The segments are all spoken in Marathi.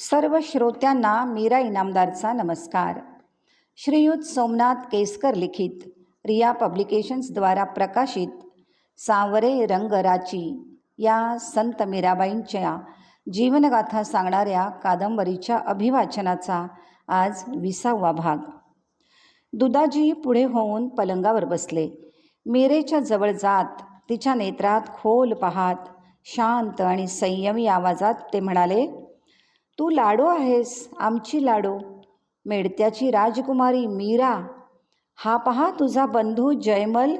सर्व श्रोत्यांना मीरा इनामदारचा नमस्कार. श्रीयुत सोमनाथ केसकर लिखित रिया पब्लिकेशन्सद्वारा प्रकाशित सावरे रंगराची या संत मीराबाईंच्या जीवनगाथा सांगणाऱ्या कादंबरीच्या अभिवाचनाचा आज विसावा भाग. दुदाजी पुढे होऊन पलंगावर बसले. मीरेच्या जवळ जात तिच्या नेत्रात खोल पाहात शांत आणि संयमी आवाजात ते म्हणाले तू लाडो आहेस आमची लाडो. मेडत्याची राजकुमारी मीरा. हा पहा तुझा बंधू जयमल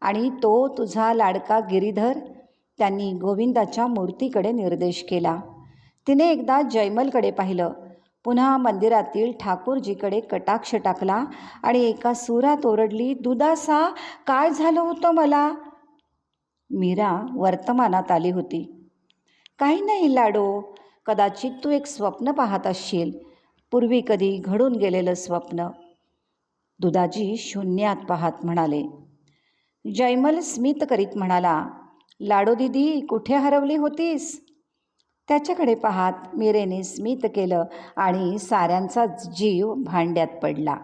आणि तो तुझा लाडका गिरीधर. त्यांनी गोविंदाच्या मूर्तीकडे निर्देश केला. तिने एकदा जयमलकडे पाहिलं. पुन्हा मंदिरातील ठाकूरजीकडे कटाक्ष टाकला आणि एका सुरात ओरडली दुदासा काय झालं होतं मला? मीरा वर्तमानात आली होती. काही नाही लाडो. कदाचित तू एक स्वप्न पाहत असशील. पूर्वी कधी घडून गेलेलं स्वप्न. दुदाजी शून्यात पाहत म्हणाले. जयमल स्मित करीत म्हणाला लाडो दिदी कुठे हरवली होतीस? त्याच्याकडे पाहत मीरेने स्मित केलं आणि साऱ्यांचा जीव भांड्यात पडला.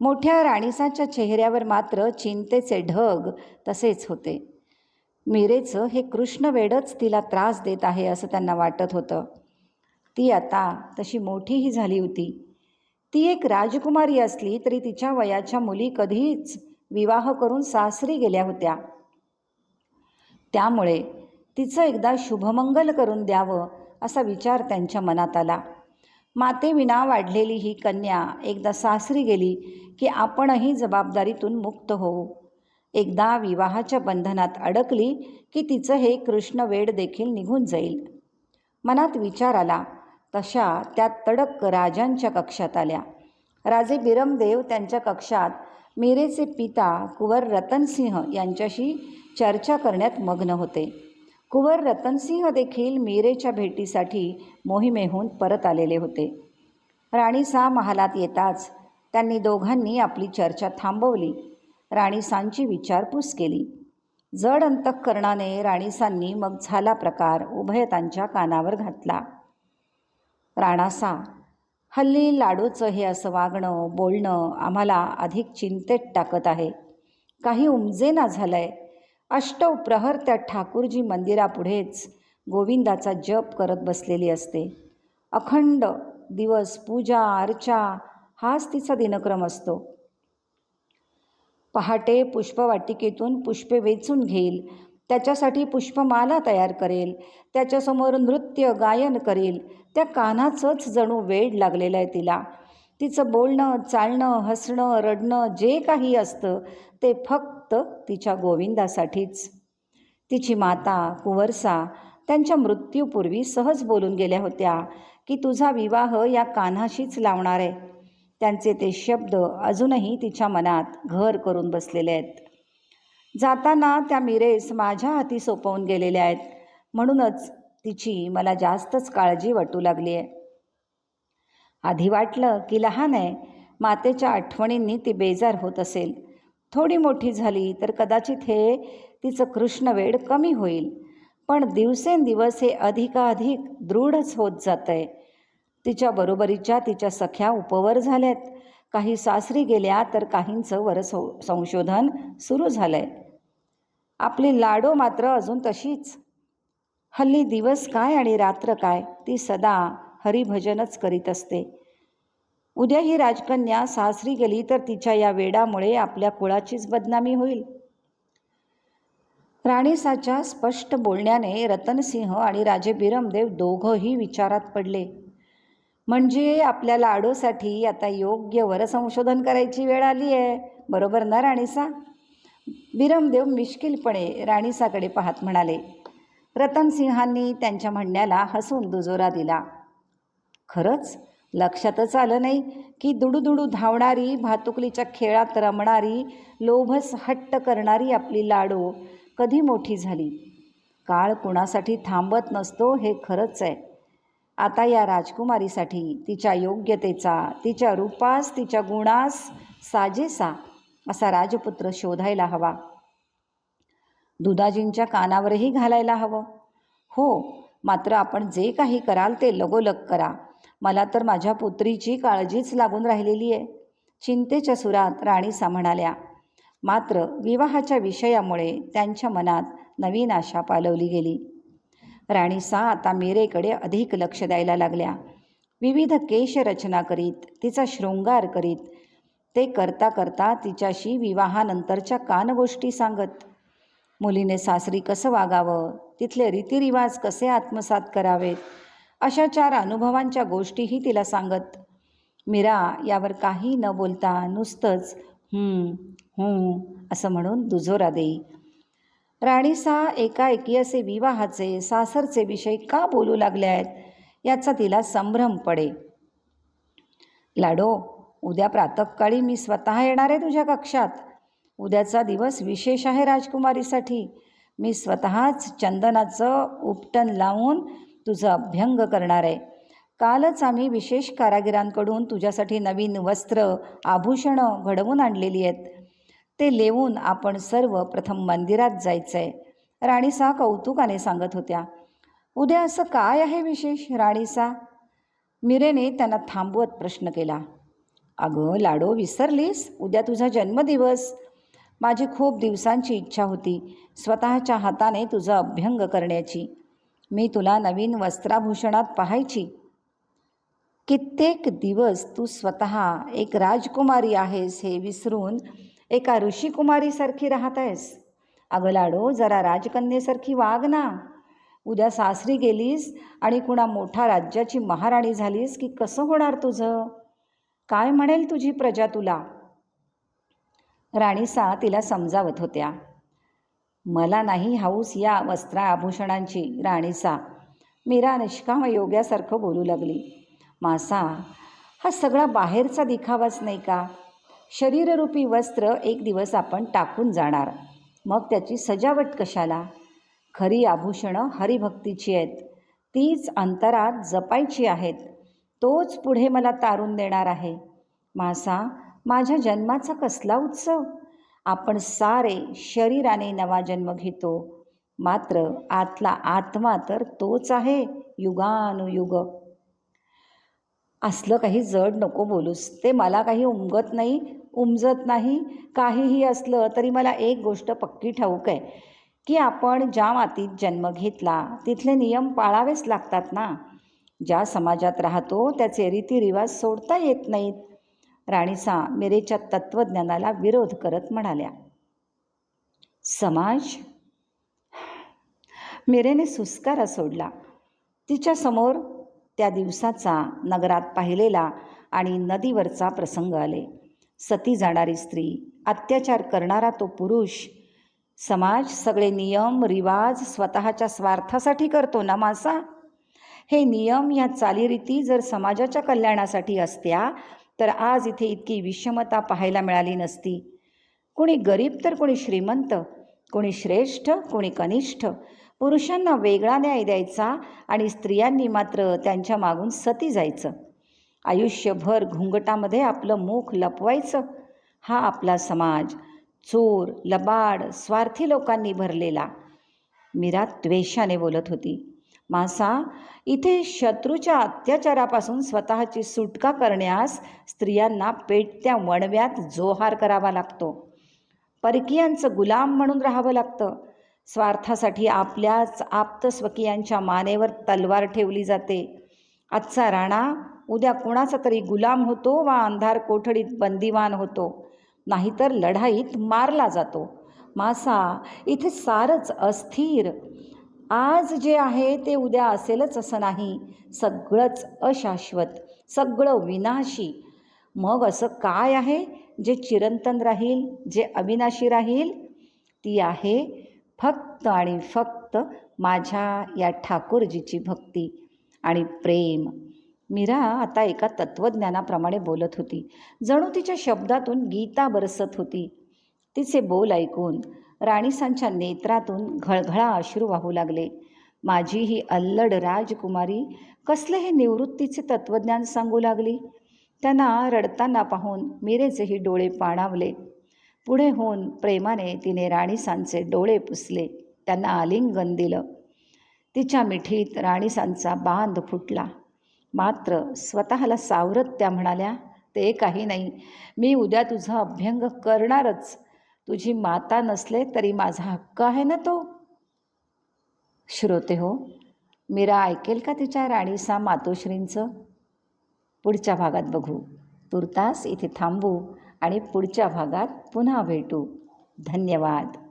मोठ्या राणीसाच्या चेहऱ्यावर मात्र चिंतेचे ढग तसेच होते. मीरेचं हे कृष्णवेडच तिला त्रास देत आहे असं त्यांना वाटत होतं. ती आता तशी मोठीही झाली होती. ती एक राजकुमारी असली तरी तिच्या वयाच्या मुली कधीच विवाह करून सासरी गेल्या होत्या. त्यामुळे तिचं एकदा शुभमंगल करून द्यावं असा विचार त्यांच्या मनात आला. मातेविना वाढलेली ही कन्या एकदा सासरी गेली की आपणही जबाबदारीतून मुक्त होऊ. एकदा विवाहाच्या बंधनात अडकली की तिचं हे कृष्ण वेड देखील निघून जाईल. मनात विचार आला तशा त्या तडक राजांच्या कक्षात आल्या. राजे बिरमदेव त्यांच्या कक्षात मीरेचे पिता कुंवर रतनसिंह यांच्याशी चर्चा करण्यात मग्न होते. कुंवर रतनसिंह देखील मीरेच्या भेटीसाठी मोहिमेहून परत आलेले होते. राणीसा महालात येताच त्यांनी दोघांनी आपली चर्चा थांबवली. राणीसांची विचारपूस केली. जड अंतःकरणाने राणीसांनी मग झाला प्रकार उभयतांच्या कानावर घातला. राणासा हल्ली लाडूचं हे असं वागणं बोलणं आम्हाला अधिक चिंतेत टाकत आहे. काही उमजेना झालं आहे प्रहर त्या ठाकूरजी मंदिरापुढेच गोविंदाचा जप करत बसलेली असते. अखंड दिवस पूजा अर्चा हाच तिचा दिनक्रम असतो. पहाटे पुष्पवाटिकेतून पुष्पे वेचून घेईल. त्याच्यासाठी पुष्पमाला तयार करेल. त्याच्यासमोर नृत्य गायन करेल. त्या कानाचंच जणू वेड लागलेलं आहे तिला. तिचं बोलणं चालणं हसणं रडणं जे काही असतं ते फक्त तिच्या गोविंदासाठीच. तिची माता कुवरसा त्यांच्या मृत्यूपूर्वी सहज बोलून गेल्या होत्या की तुझा विवाह या कान्हाशीच लावणार आहे. त्यांचे ते शब्द अजूनही तिच्या मनात घर करून बसलेले आहेत. जाताना त्या मिरेस माझ्या हाती सोपवून गेलेल्या आहेत. म्हणूनच तिची मला जास्तच काळजी वाटू लागली आहे. आधी वाटलं की लहान आहे मातेच्या आठवणींनी ती बेजार होत असेल. थोडी मोठी झाली तर कदाचित हे तिचं कृष्णवेड कमी होईल. पण दिवसेंदिवस हे अधिकाधिक दृढच होत जातं आहे तिच्या बरोबरीच्या तिच्या सख्या उपवर झाल्यात. काही सासरी गेल्या तर काहींचं वर संशोधन सुरू झालं आहे आपली लाडो मात्र अजून तशीच. हल्ली दिवस काय आणि रात्र काय ती सदा हरिभजनच करीत असते. उद्या ही राजकन्या सासरी गेली तर तिच्या या वेडामुळे आपल्या कुळाचीच बदनामी होईल. राणीसाच्या स्पष्ट बोलण्याने रतनसिंह आणि राजे बिरमदेव दोघंही विचारात पडले. म्हणजे आपल्या लाडूसाठी आता योग्य वरसंशोधन करायची वेळ आली आहे. बरोबर ना राणीसा? विरमदेव मिश्किलपणे राणीसाकडे पाहत म्हणाले. रतनसिंहांनी त्यांच्या म्हणण्याला हसून दुजोरा दिला. खरंच? लक्षातच आलं नाही की दुडूदुडू धावणारी भातुकलीच्या खेळात रमणारी लोभस हट्ट करणारी आपली लाडो कधी मोठी झाली? काळ कुणासाठी थांबत नसतो हे खरंच आहे. आता या राजकुमारीसाठी तिच्या योग्यतेचा तिच्या रूपास तिच्या गुणास साजेसा असा राजपुत्र शोधायला हवा. दुधाजींच्या कानावरही घालायला हवं. हो मात्र आपण जे काही कराल ते लगोलग करा. मला तर माझ्या पुत्रीची काळजीच लागून राहिलेली आहे. चिंतेच्या सुरात राणीसा म्हणाल्या मात्र विवाहाच्या विषयामुळे त्यांच्या मनात नवीन आशा पालवली गेली. राणीसा आता मीरेकडे अधिक लक्ष द्यायला लागल्या. विविध केशरचना करीत तिचा शृंगार करीत ते करता करता तिच्याशी विवाहानंतरच्या कानगोष्टी सांगत. मुलीने सासरी कसं वागावं? तिथले रीतिरिवाज कसे आत्मसात करावेत? अशा चार अनुभवांच्या गोष्टीही तिला सांगत. मीरा यावर काही न बोलता नुसतंच हं हं असं म्हणून दुजोरा देई. राणीसा एकाएकी असे विवाहाचे सासरचे विषय का बोलू लागले आहेत? याचा तिला संभ्रम पडे. लाडो उद्या प्रातःकाळी मी स्वतः येणार आहे तुझ्या कक्षात. उद्याचा दिवस विशेष आहे राजकुमारीसाठी. मी स्वतःच चंदनाचं उपटन लावून तुझं अभ्यंग करणार आहे. कालच आम्ही विशेष कारागिरांकडून तुझ्यासाठी नवीन वस्त्र आभूषणं घडवून आणलेली आहेत. ते लेवून आपण सर्व प्रथम मंदिरात जायचं आहे राणीसा कौतुकाने सांगत होत्या उद्या असं काय आहे विशेष राणीसा मिरेने त्यांना थांबवत प्रश्न केला अगं लाडो विसरलीस? उद्या तुझा जन्मदिवस. माझी खूप दिवसांची इच्छा होती स्वतःच्या हाताने तुझं अभ्यंग करण्याची. मी तुला नवीन वस्त्राभूषणात पाहायची. कित्येक दिवस तू स्वतः एक राजकुमारी आहेस हे विसरून एका ऋषिकुमारीसारखी राहत आहेस अगं लाडो जरा राजकन्येसारखी वाग ना. उद्या सासरी गेलीस आणि कुणा मोठा राज्याची महाराणी झालीस की कसं होणार तुझं? काय म्हणेल तुझी प्रजा तुला? राणीसा तिला समजावत होत्या. मला नाही हाऊस या वस्त्रा आभूषणांची राणीसा मीरा निष्काम योग्यासारखं बोलू लागली. मासा हा सगळा बाहेरचा दिखावाच नाही का? शरीररूपी वस्त्र एक दिवस आपण टाकून जाणार. मग त्याची सजावट कशाला? खरी आभूषणं हरिभक्तीची आहेत. तीच अंतरात जपायची आहेत. तोच पुढे मला तारून देणार आहे. मासा माझ्या जन्माचा कसला उत्सव? आपण सारे शरीराने नवा जन्म घेतो. मात्र आतला आत्मा तर तोच आहे युगानुयुग. असलं काही जड नको बोलूस. ते मला काही उमगत नाही उमजत नाही काहीही असलं तरी मला एक गोष्ट पक्की ठाऊक आहे की आपण ज्या मातीत जन्म घेतला तिथले नियम पाळावेच लागतात ना. ज्या समाजात राहतो त्याचे रीतिरिवाज सोडता येत नाहीत. राणीसा मेरेच्या तत्त्वज्ञानाला विरोध करत म्हणाल्या. समाज? मेरेने सुस्कारा सोडला. तिच्यासमोर त्या दिवसाचा नगरात पाहिलेला आणि नदीवरचा प्रसंग आले. सती जाणारी स्त्री अत्याचार करणारा तो पुरुष समाज सगळे नियम रिवाज स्वतःच्या स्वार्थासाठी करतो ना मासा? हे नियम ह्या चालीरीती जर समाजाच्या कल्याणासाठी असत्या तर आज इथे इतकी विषमता पाहायला मिळाली नसती. कोणी गरीब तर कोणी श्रीमंत कोणी श्रेष्ठ कोणी कनिष्ठ पुरुषांना वेगळा न्याय द्यायचा आणि स्त्रियांनी मात्र त्यांच्या मागून सती जायचं. आयुष्यभर घुंगटामध्ये आपलं मुख लपवायचं. हा आपला समाज. चोर लबाड स्वार्थी लोकांनी भरलेला. मीरा द्वेषाने बोलत होती. मासा इथे शत्रूच्या अत्याचारापासून स्वतःची सुटका करण्यास स्त्रियांना पेटत्या वणव्यात जोहार करावा लागतो. परकीयांचं गुलाम म्हणून राहावं लागतं. स्वार्थासाठी आपल्याच आप्तस्वकीयांच्या मानेवर तलवार ठेवली जाते. आजचा राणा उद्या कुणाचा तरी गुलाम होतो वा अंधार कोठडीत बंदिवान होतो. नाहीतर लढाईत मारला जातो. मासा इथे सारंच अस्थिर. आज जे आहे ते उद्या असेलच असं नाही. सगळंच अशाश्वत सगळं विनाशी. मग असं काय आहे? जे चिरंतन राहील जे अविनाशी राहील? ती आहे फक्त आणि फक्त माझ्या या ठाकूरजीची भक्ती आणि प्रेम. मीरा आता एका तत्त्वज्ञानाप्रमाणे बोलत होती. जणू तिच्या शब्दातून गीता बरसत होती. तिचे बोल ऐकून राणीसांच्या नेत्रातून घळघळा अश्रू वाहू लागले. माझी ही अल्लड राजकुमारी कसले हे निवृत्तीचे तत्त्वज्ञान सांगू लागली? त्यांना रडताना पाहून मीरेचेही डोळे पाणावले. पुढे होऊन प्रेमाने तिने राणीसांचे डोळे पुसले. त्यांना आलिंगन दिलं. तिच्या मिठीत राणीसांचा बांध फुटला. मात्र स्वतःला सावरत त्या म्हणाल्या ते काही नाही. मी उद्या तुझा अभ्यंग करणारच. तुझी माता नसले तरी माझा हक्क आहे ना तो? श्रोते हो मीरा ऐकेल का तिच्या राणीसा मातोश्रींचं? पुढच्या भागात बघू. तुर्तास इथे थांबू. आणि पुढच्या भागात पुन्हा भेटू. धन्यवाद.